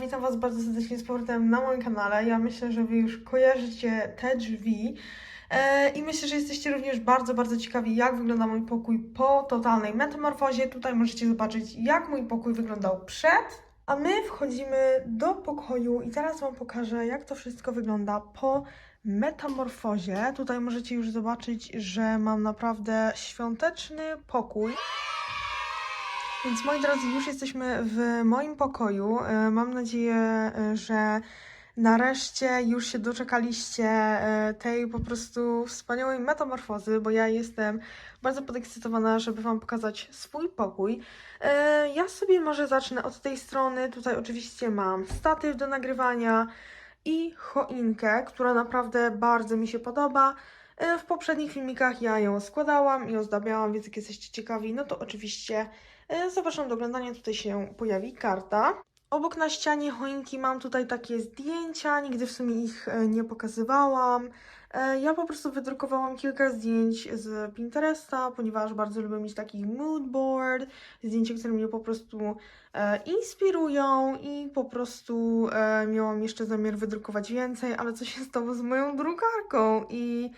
Witam Was bardzo serdecznie z powrotem na moim kanale. Ja myślę, że Wy już kojarzycie te drzwi e, i myślę, że jesteście również bardzo, bardzo ciekawi, jak wygląda mój pokój po totalnej metamorfozie. Tutaj możecie zobaczyć, jak mój pokój wyglądał przed, a my wchodzimy do pokoju i teraz Wam pokażę, jak to wszystko wygląda po metamorfozie. Tutaj możecie już zobaczyć, że mam naprawdę świąteczny pokój. Więc moi drodzy, już jesteśmy w moim pokoju. E, Mam nadzieję, e, że nareszcie już się doczekaliście e, tej po prostu wspaniałej metamorfozy, bo ja jestem bardzo podekscytowana, żeby Wam pokazać swój pokój. Ja sobie może zacznę od tej strony. Tutaj oczywiście mam statyw do nagrywania i choinkę, która naprawdę bardzo mi się podoba. W poprzednich filmikach ja ją składałam i ozdabiałam, więc jak jesteście ciekawi, no to oczywiście Zapraszam do oglądania, tutaj się pojawi karta. Obok na ścianie choinki mam tutaj takie zdjęcia, nigdy w sumie ich e, nie pokazywałam. E, Ja po prostu wydrukowałam kilka zdjęć z Pinteresta, ponieważ bardzo lubię mieć taki mood board, zdjęcia, które mnie po prostu e, inspirują i po prostu e, miałam jeszcze zamiar wydrukować więcej, ale co się stało z moją drukarką i,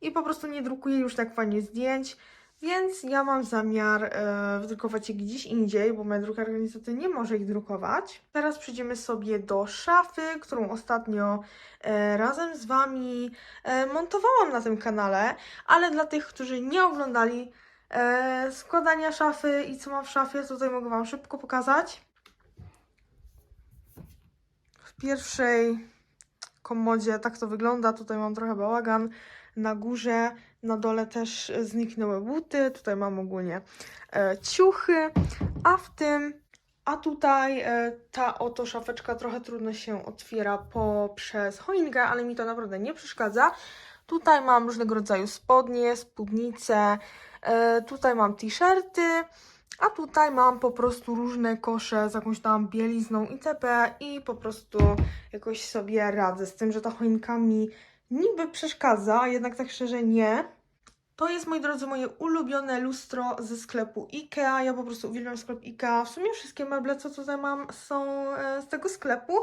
i po prostu nie drukuję już tak fajnie zdjęć. Więc ja mam zamiar e, wydrukować je gdzieś indziej, bo moja drukarka niestety nie może ich drukować. Teraz przejdziemy sobie do szafy, którą ostatnio e, razem z Wami e, montowałam na tym kanale, ale dla tych, którzy nie oglądali e, składania szafy i co mam w szafie, tutaj mogę Wam szybko pokazać. W pierwszej komodzie tak to wygląda, tutaj mam trochę bałagan. Na górze, na dole też zniknęły buty. Tutaj mam ogólnie e, ciuchy, a w tym, a tutaj e, ta oto szafeczka trochę trudno się otwiera poprzez choinkę, ale mi to naprawdę nie przeszkadza. Tutaj mam różnego rodzaju spodnie, spódnice, e, tutaj mam t-shirty, a tutaj mam po prostu różne kosze z jakąś tam bielizną itp. I po prostu jakoś sobie radzę z tym, że ta choinka mi niby przeszkadza, a jednak tak szczerze nie. To jest, moi drodzy, moje ulubione lustro ze sklepu IKEA. Ja po prostu uwielbiam sklep IKEA. W sumie wszystkie meble, co tutaj mam, są e, z tego sklepu.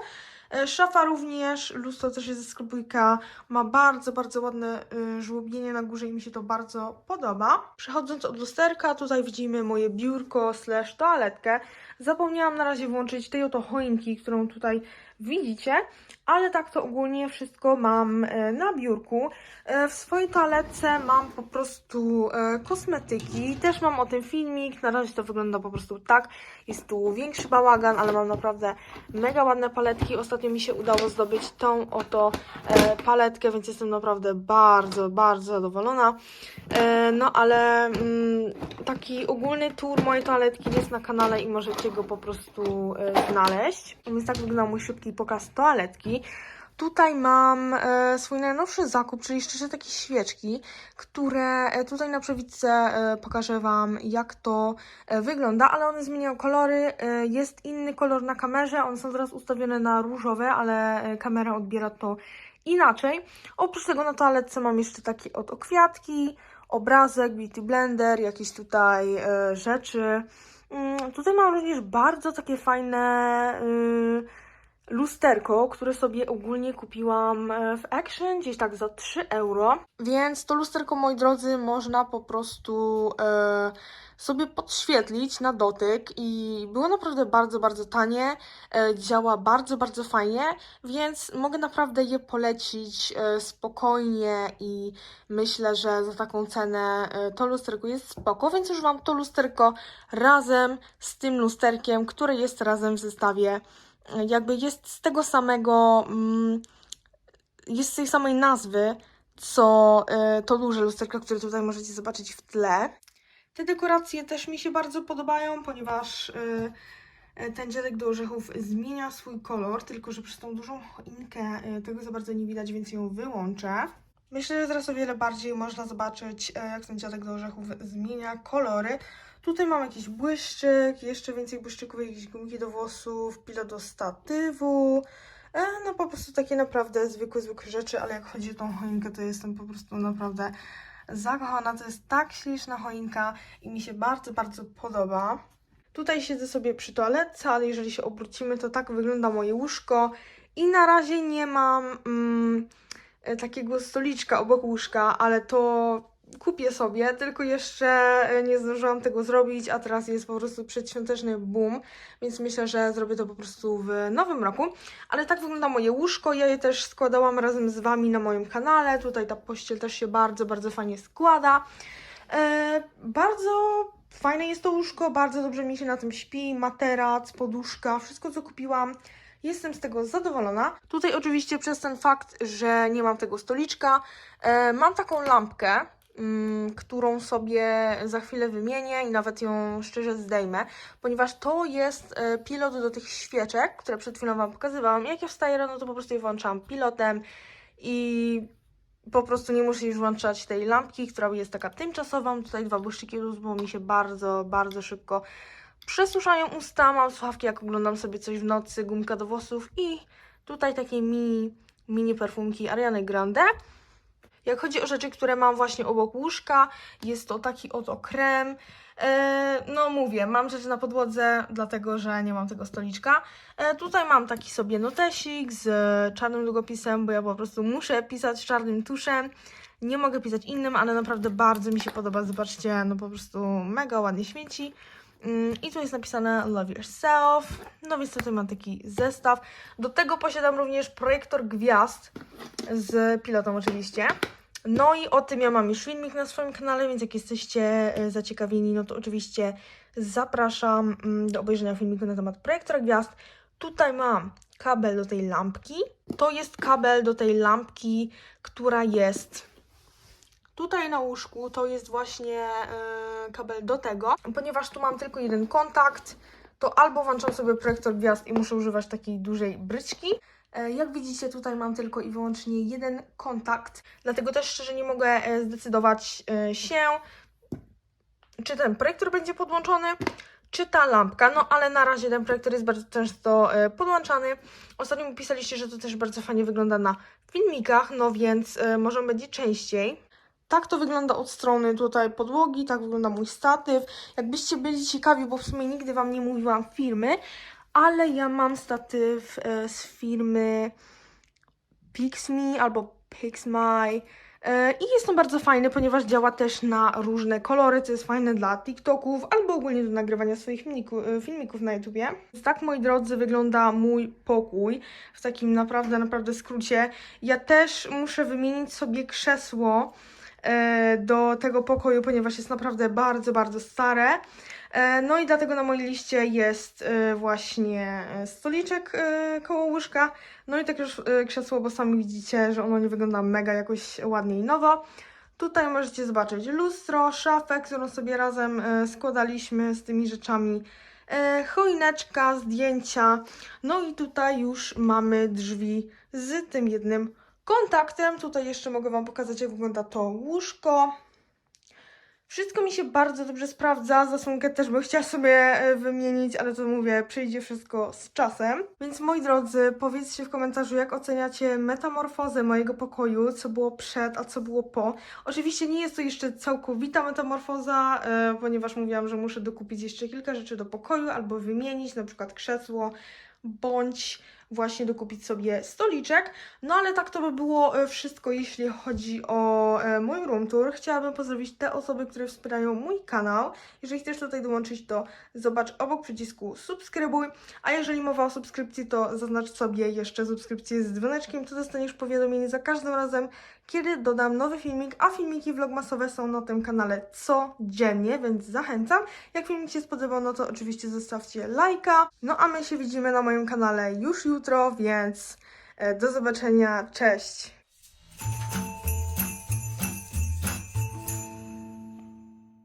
E, Szafa również, lustro też jest ze sklepu IKEA. Ma bardzo, bardzo ładne e, żłobienie na górze i mi się to bardzo podoba. Przechodząc od lusterka, tutaj widzimy moje biurko slash toaletkę. Zapomniałam na razie włączyć tej oto choinki, którą tutaj widzicie, ale tak to ogólnie wszystko mam e, na biurku. E, W swojej toaletce mam po prostu e, kosmetyki, też mam o tym filmik, na razie to wygląda po prostu tak. Jest tu większy bałagan, ale mam naprawdę mega ładne paletki. Ostatnio mi się udało zdobyć tą oto paletkę, więc jestem naprawdę bardzo, bardzo zadowolona. No ale mm, taki ogólny tour mojej toaletki jest na kanale i możecie go po prostu znaleźć. Więc tak wygląda mój szybki pokaz toaletki. Tutaj mam e, swój najnowszy zakup, czyli szczerze takie świeczki, które e, tutaj na przewidce e, pokażę Wam, jak to e, wygląda, ale one zmieniają kolory. E, jest inny kolor na kamerze, one są teraz ustawione na różowe, ale e, kamera odbiera to inaczej. Oprócz tego na toaletce mam jeszcze takie oto kwiatki, obrazek, beauty blender, jakieś tutaj e, rzeczy. Mm, tutaj mam również bardzo takie fajne y, lusterko, które sobie ogólnie kupiłam e, w Action, gdzieś tak za 3 euro. Więc to lusterko, moi drodzy, można po prostu e, sobie podświetlić na dotyk i było naprawdę bardzo, bardzo tanie. E, działa bardzo, bardzo fajnie, więc mogę naprawdę je polecić e, spokojnie i myślę, że za taką cenę e, to lusterko jest spoko, więc już Wam to lusterko razem z tym lusterkiem, które jest razem w zestawie, jakby jest z tego samego, mm, jest z tej samej nazwy, co e, to duże lusterko, które tutaj możecie zobaczyć w tle. Te dekoracje też mi się bardzo podobają, ponieważ e, e, ten dziadek do orzechów zmienia swój kolor, tylko że przez tą dużą choinkę tego za bardzo nie widać, więc ją wyłączę. Myślę, że teraz o wiele bardziej można zobaczyć, jak ten dziadek do orzechów zmienia kolory. Tutaj mam jakiś błyszczyk, jeszcze więcej błyszczyków, jakieś gumki do włosów, pilot do statywu. E, No po prostu takie naprawdę zwykłe, zwykłe rzeczy, ale jak chodzi o tą choinkę, to jestem po prostu naprawdę zakochana. To jest tak śliczna choinka i mi się bardzo, bardzo podoba. Tutaj siedzę sobie przy toaletce, ale jeżeli się obrócimy, to tak wygląda moje łóżko. I na razie nie mam mm, e, takiego stoliczka obok łóżka, ale to kupię sobie, tylko jeszcze e, nie zdążyłam tego zrobić, a teraz jest po prostu przedświąteczny boom, więc myślę, że zrobię to po prostu w nowym roku. Ale tak wygląda moje łóżko, ja je też składałam razem z Wami na moim kanale, tutaj ta pościel też się bardzo, bardzo fajnie składa. E, bardzo fajne jest to łóżko, bardzo dobrze mi się na tym śpi, materac, poduszka, wszystko co kupiłam. Jestem z tego zadowolona. Tutaj oczywiście przez ten fakt, że nie mam tego stoliczka, e, mam taką lampkę, którą sobie za chwilę wymienię i nawet ją szczerze zdejmę, ponieważ to jest e, pilot do tych świeczek, które przed chwilą Wam pokazywałam. Jak ja wstaję rano, to po prostu je włączam pilotem i po prostu nie muszę już włączać tej lampki, która jest taka tymczasowa. Tutaj dwa błyszczyki bo mi się bardzo, bardzo szybko przesuszają usta. Mam słuchawki, jak oglądam sobie coś w nocy, gumka do włosów i tutaj takie mini, mini perfumki Ariany Grande. Jak chodzi o rzeczy, które mam właśnie obok łóżka, jest to taki oto krem. E, no mówię, mam rzeczy na podłodze, dlatego że nie mam tego stoliczka. E, tutaj mam taki sobie notesik z czarnym długopisem, bo ja po prostu muszę pisać czarnym tuszem. Nie mogę pisać innym, ale naprawdę bardzo mi się podoba. Zobaczcie, no po prostu mega ładnie śmieci. Mm, I tu jest napisane Love Yourself. No więc tutaj mam taki zestaw. Do tego posiadam również projektor gwiazd z pilotą oczywiście. No i o tym ja mam już filmik na swoim kanale, więc jak jesteście e, zaciekawieni, no to oczywiście zapraszam mm, do obejrzenia filmiku na temat projektora gwiazd. Tutaj mam kabel do tej lampki. To jest kabel do tej lampki, która jest tutaj na łóżku. To jest właśnie e, kabel do tego. Ponieważ tu mam tylko jeden kontakt, to albo włączam sobie projektor gwiazd i muszę używać takiej dużej bryczki, E, Jak widzicie, tutaj mam tylko i wyłącznie jeden kontakt, dlatego też szczerze nie mogę e, zdecydować się, czy ten projektor będzie podłączony, czy ta lampka. No ale na razie ten projektor jest bardzo często podłączany. Ostatnio mi pisaliście, że to też bardzo fajnie wygląda na filmikach, no więc może będzie częściej. Tak to wygląda od strony tutaj podłogi, tak wygląda mój statyw. Jakbyście byli ciekawi, bo w sumie nigdy Wam nie mówiłam firmy, ale ja mam statyw e, z firmy Pixme albo Pixmy. E, I jest on bardzo fajny, ponieważ działa też na różne kolory, co jest fajne dla TikToków albo ogólnie do nagrywania swoich e, filmików na YouTubie. Tak, moi drodzy, wygląda mój pokój w takim naprawdę, naprawdę skrócie. Ja też muszę wymienić sobie krzesło do tego pokoju, ponieważ jest naprawdę bardzo, bardzo stare. E, No i dlatego na mojej liście jest e, właśnie e, stoliczek e, koło łóżka. No i takie już e, krzesło, bo sami widzicie, że ono nie wygląda mega jakoś ładnie i nowo. Tutaj możecie zobaczyć lustro, szafę, którą sobie razem e, składaliśmy z tymi rzeczami. E, choineczka, zdjęcia. No i tutaj już mamy drzwi z tym jednym kontaktem. Tutaj jeszcze mogę Wam pokazać, jak wygląda to łóżko. Wszystko mi się bardzo dobrze sprawdza. Zasłonkę też bym chciała sobie e, wymienić, ale to mówię, przyjdzie wszystko z czasem. Więc moi drodzy, powiedzcie w komentarzu, jak oceniacie metamorfozę mojego pokoju, co było przed, a co było po. Oczywiście nie jest to jeszcze całkowita metamorfoza, e, ponieważ mówiłam, że muszę dokupić jeszcze kilka rzeczy do pokoju albo wymienić, na przykład krzesło, bądź właśnie dokupić sobie stoliczek. No ale tak to by było e, wszystko, jeśli chodzi o e, mój room tour. Chciałabym pozdrowić te osoby, które wspierają mój kanał. Jeżeli chcesz tutaj dołączyć, to zobacz obok przycisku subskrybuj. A jeżeli mowa o subskrypcji, to zaznacz sobie jeszcze subskrypcję z dzwoneczkiem, to dostaniesz powiadomienie za każdym razem, kiedy dodam nowy filmik, a filmiki vlogmasowe są na tym kanale codziennie, więc zachęcam. Jak filmik się spodobał, no to oczywiście zostawcie lajka. No a my się widzimy na moim kanale już jutro, więc e, do zobaczenia, cześć!